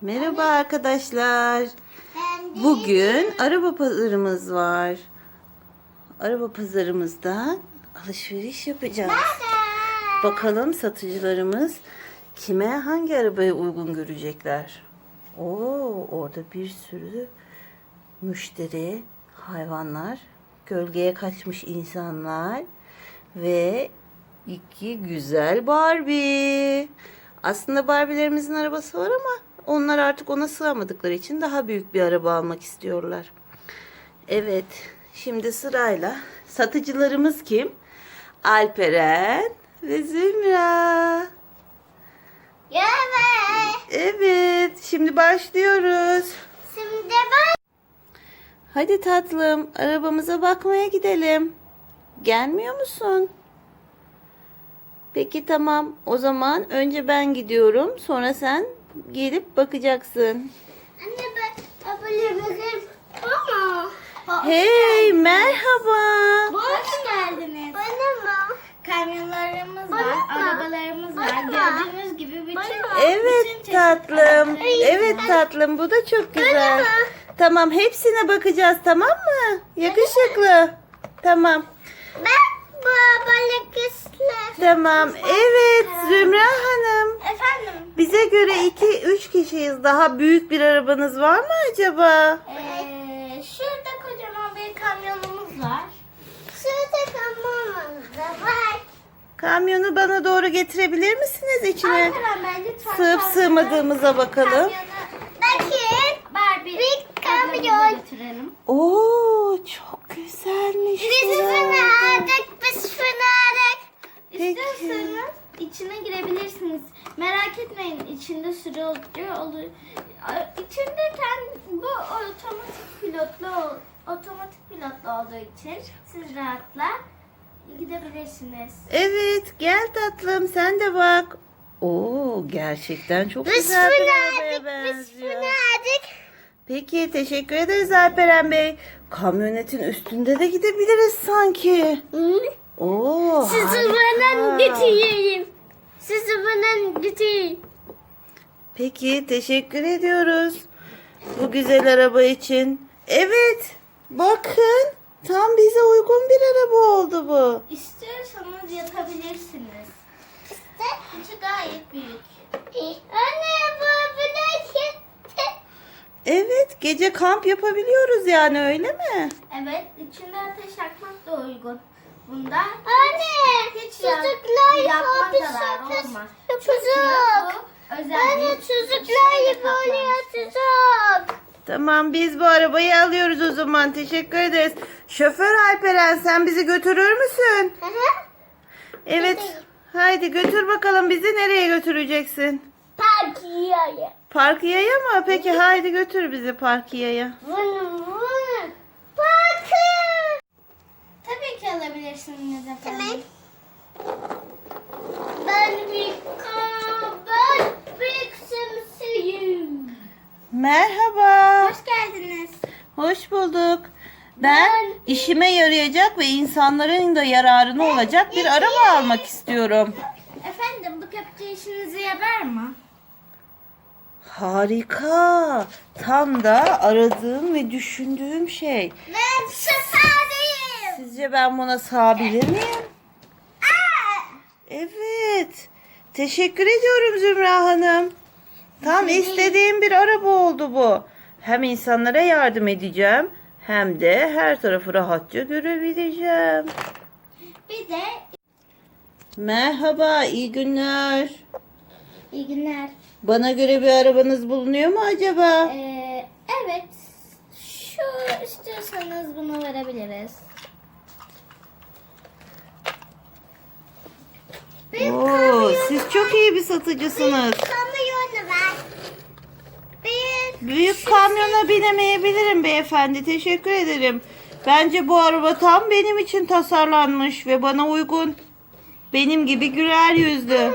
Merhaba arkadaşlar. Bugün araba pazarımız var. Araba pazarımızda alışveriş yapacağız. Bakalım satıcılarımız kime hangi arabayı uygun görecekler. Oo, orada bir sürü müşteri, hayvanlar, gölgeye kaçmış insanlar ve iki güzel Barbie. Aslında Barbie'lerimizin arabası var ama onlar artık ona sığamadıkları için daha büyük bir araba almak istiyorlar. Evet, şimdi sırayla satıcılarımız kim? Alperen ve Zümra. Evet. Evet, şimdi başlıyoruz. Şimdi ben Hadi tatlım, arabamıza bakmaya gidelim. Gelmiyor musun? Peki tamam. O zaman önce ben gidiyorum. Sonra sen gelip bakacaksın. anne ben abone bakayım. Ama. Hey, merhaba. Hoş geldiniz. Bana mı? Kamyonlarımız Bana var, mı? arabalarımız var. Gördüğünüz gibi bütün bütün Evet çeşit tatlım. Evet tatlım. Bu da çok güzel. Tamam, hepsine bakacağız tamam mı? Yakışıklı. Tamam. Ben bu balık ister. Tamam. Evet Zümra Hanım. Efendim, Bize göre 2-3 kişiyiz. Daha büyük bir arabanız var mı acaba? eee, şurada kocaman bir kamyonumuz var. Şurada kamyonumuz da var. Kamyonu bana doğru getirebilir misiniz içine? Alperen Bey lütfen Sığıp kamyonu- sığmadığımıza bakalım. Kamyonu Bakın. Barbie Bir kamyon. götürelim. Oo çok güzelmiş. Biz burası. bunu aldık. Biz bunu aldık. Peki. İstiyorsanız içine girebilirsiniz. Merak etmeyin içinde sürücü olur. İçinde kend- bu otomatik pilotlu otomatik pilotlu olduğu için siz rahatla gidebilirsiniz. Evet gel tatlım sen de bak. Oo gerçekten çok Biz güzel bir arabaya benziyor. Peki teşekkür ederiz Alperen Bey. Kamyonetin üstünde de gidebiliriz sanki. Oo Sizi bana getireyim. Sizi bana getireyim. Peki teşekkür ediyoruz. Bu güzel araba için. Evet bakın tam bize uygun bir araba oldu bu. İstiyorsanız yatabilirsiniz. İçi gayet büyük. Anne bu buna Evet gece kamp yapabiliyoruz yani öyle mi? Evet içinde ateş yakmak da uygun. Bunda Anne hiç çocuklar yapıyor. zararı olmaz. Çünkü Çocuk. bu özel Anne çocuklar kaplanmıştır. çocuk. Tamam biz bu arabayı alıyoruz o zaman teşekkür ederiz. Şoför Alperen sen bizi götürür müsün? Hı hı. Evet. Haydi götür bakalım bizi nereye götüreceksin? Parkiyaya. Parkiyaya mı? Peki haydi götür bizi Parkiyaya. Vın vın. Parkı. Tabii ki alabilirsiniz efendim. Ben bir simsiyim. Merhaba. Hoş geldiniz. Hoş bulduk. Ben işime yarayacak ve insanların da yararına olacak bir araba almak istiyorum. Efendim bu kepçe işinizi yapar mı? Harika. Tam da aradığım ve düşündüğüm şey. Ben şoförüyüm. Sizce ben buna sığabilir miyim? Evet. Teşekkür ediyorum Zümra Hanım. Tam istediğim bir araba oldu bu. Hem insanlara yardım edeceğim hem de her tarafı rahatça görebileceğim. Bir de Merhaba, iyi günler. iyi günler. Bana göre bir arabanız bulunuyor mu acaba? Ee, evet. Şu istiyorsanız bunu verebiliriz. Oo, siz çok iyi bir satıcısınız. Büyük kamyona binemeyebilirim beyefendi. Teşekkür ederim. Bence bu araba tam benim için tasarlanmış ve bana uygun. Benim gibi güler yüzlü.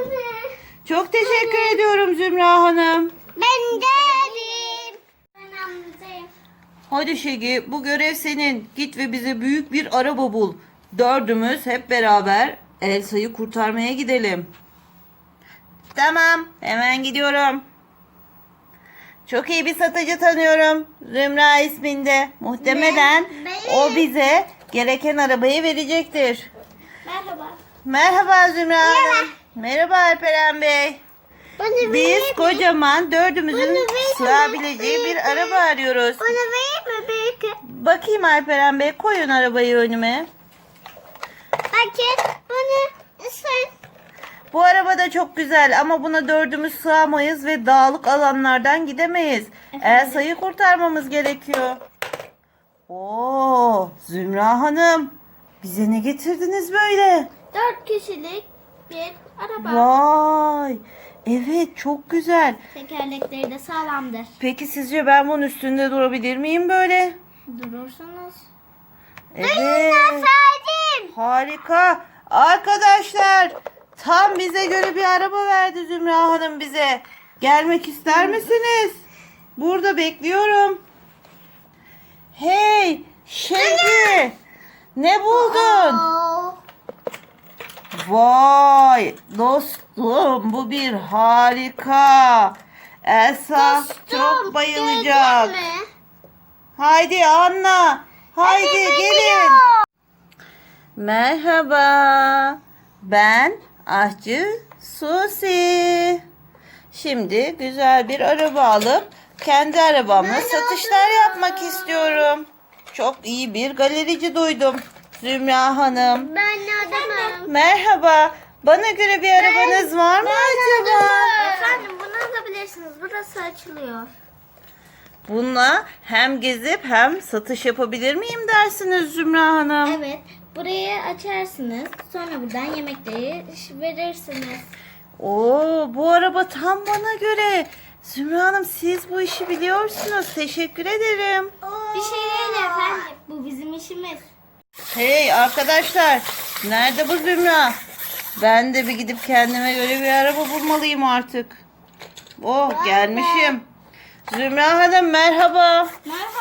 Çok teşekkür ediyorum Zümra Hanım. Ben geldim. Hadi Şegi bu görev senin. Git ve bize büyük bir araba bul. Dördümüz hep beraber Elsa'yı kurtarmaya gidelim. Tamam hemen gidiyorum. Çok iyi bir satıcı tanıyorum. Zümra isminde. Muhtemelen Ben- o bize gereken arabayı verecektir. Merhaba. Merhaba Zümra Hanım. Merhaba Alperen Bey. Bana Biz kocaman dördümüzün Bunu sığabileceği bir araba arıyoruz. Bana verir mi büyük? Bakayım Alperen Bey koyun arabayı önüme. Bakın bunu sen. Bu araba da çok güzel ama buna dördümüz sığamayız ve dağlık alanlardan gidemeyiz. Elsa'yı kurtarmamız gerekiyor. Oo, Zümra Hanım. Bize ne getirdiniz böyle? Dört kişilik bir araba. Vay. Evet çok güzel. Tekerlekleri de sağlamdır. Peki sizce ben bunun üstünde durabilir miyim böyle? Durursunuz. Evet. Verdim. Harika. Arkadaşlar tam bize göre bir araba verdi Zümra Hanım bize. Gelmek ister misiniz? Burada bekliyorum. Hey Şevki. Ne buldun? Vay dostum bu bir harika. Elsa çok bayılacak. Haydi Anna. Haydi gelin. Merhaba. Ben Ahçı Susi. Şimdi güzel bir araba alıp kendi arabamla satışlar yapmak istiyorum. Çok iyi bir galerici duydum. Zümra Hanım. Ben adamım. Merhaba. Bana göre bir arabanız var mı acaba? Efendim bunu alabilirsiniz. Burası açılıyor. Bununla hem gezip hem satış yapabilir miyim dersiniz Zümra Hanım? Evet. Burayı açarsınız. Sonra buradan yemekleri verirsiniz. Oo, bu araba tam bana göre. Zümra Hanım siz bu işi biliyorsunuz. Teşekkür ederim. Bir şey değil efendim. Bu bizim işimiz. Hey arkadaşlar. Nerede bu Zümra? Ben de bir gidip kendime göre bir araba bulmalıyım artık. Oh gelmişim. Zümra Hanım merhaba. Merhabalar.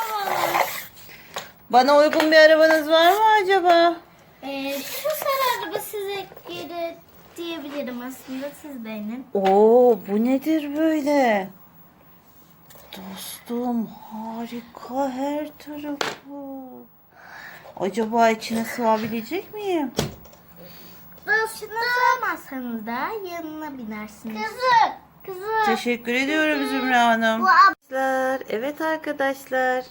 Bana uygun bir arabanız var mı acaba? Ee, şu sarı araba size geri diyebilirim aslında. Siz beğenin. Oo bu nedir böyle? Dostum harika her tarafı. Acaba içine sığabilecek miyim? Şunu sığamazsanız da yanına binersiniz. Kızı. Kızı. Teşekkür ediyorum Zümra Hanım. Bu ab- Arkadaşlar, evet arkadaşlar.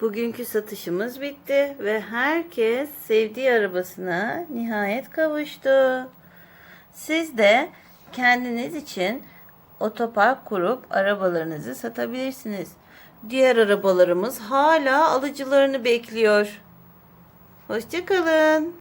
Bugünkü satışımız bitti ve herkes sevdiği arabasına nihayet kavuştu. Siz de kendiniz için otopark kurup arabalarınızı satabilirsiniz. Diğer arabalarımız hala alıcılarını bekliyor. Hoşçakalın.